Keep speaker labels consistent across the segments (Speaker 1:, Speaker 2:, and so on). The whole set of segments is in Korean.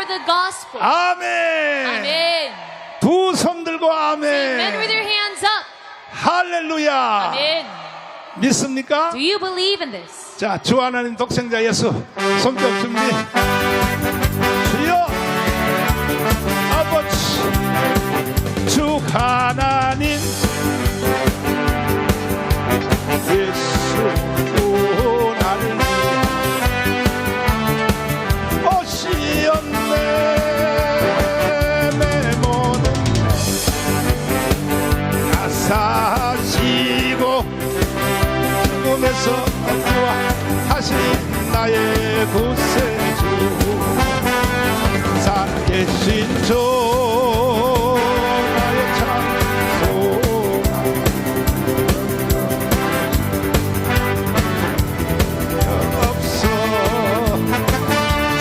Speaker 1: for the gospel.
Speaker 2: 아멘.
Speaker 1: Amen.
Speaker 2: 두손 들고
Speaker 1: Men with
Speaker 2: 아멘.
Speaker 1: your hands up.
Speaker 2: 할렐루야.
Speaker 1: Amen.
Speaker 2: 믿습니까?
Speaker 1: Do you believe in this?
Speaker 2: 자, 주 하나님 독생자 예수 손뼉 준비. 구와 다시 나의 구세주. 살아계신 주 나의 찬송. 없어.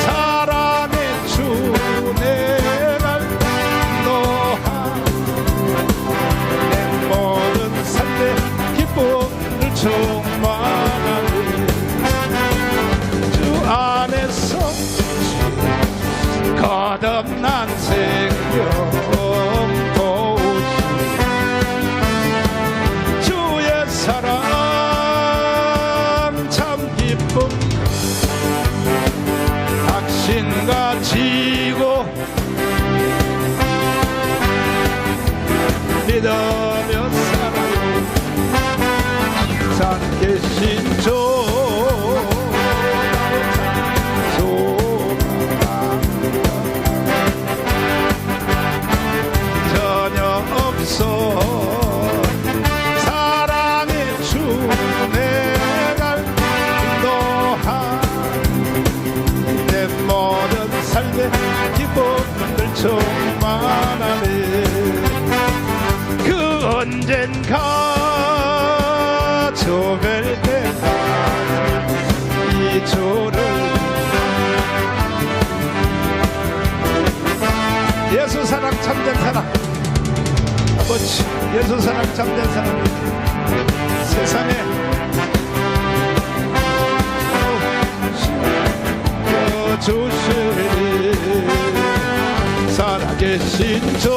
Speaker 2: 사랑의 주 내가 노하 내 모든 삶에 기쁨을 충만 난 생명 보시 주의 사랑 참 기쁨 당신과 지고 믿으 삶에 기쁨을 충만하네. 그 언젠가 조별 때까지 이 주를 예수 사랑 참된 사랑. 아버지 예수 사랑 참된 사랑 세상에 계신 주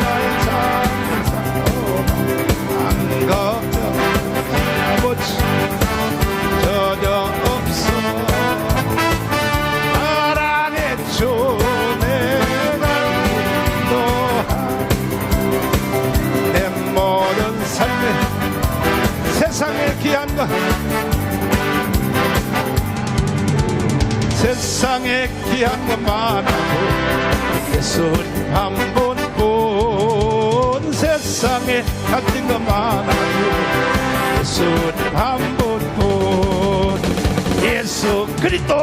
Speaker 2: 나의 참사안 걱정 아버지 전혀 없어. 사랑의 주 내가 인도한 내 모든 삶에 세상에 귀한 것 세상에 귀한 것 많아도 예수님 한분뿐. 세상에 가진 것 많아도 예수님 한분뿐. 예수 그리스도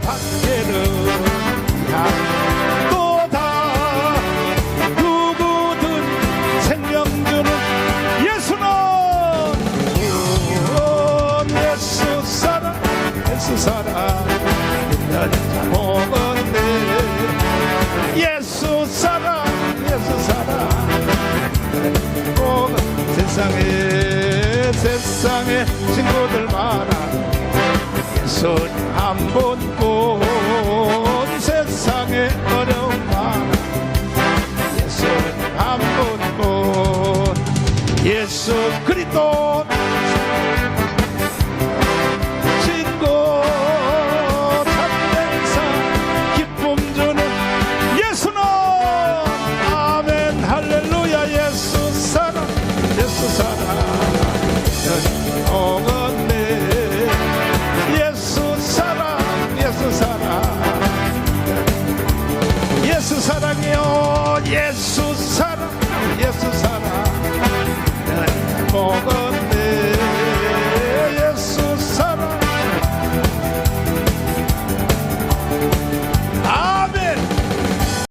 Speaker 2: 밖에는 사랑 예수 사랑. 먹은 세상에 세상에 친구들 많아. 예수님 한 분뿐 세상에 어려움 많아. 예수님 한 분뿐 예수 그리스도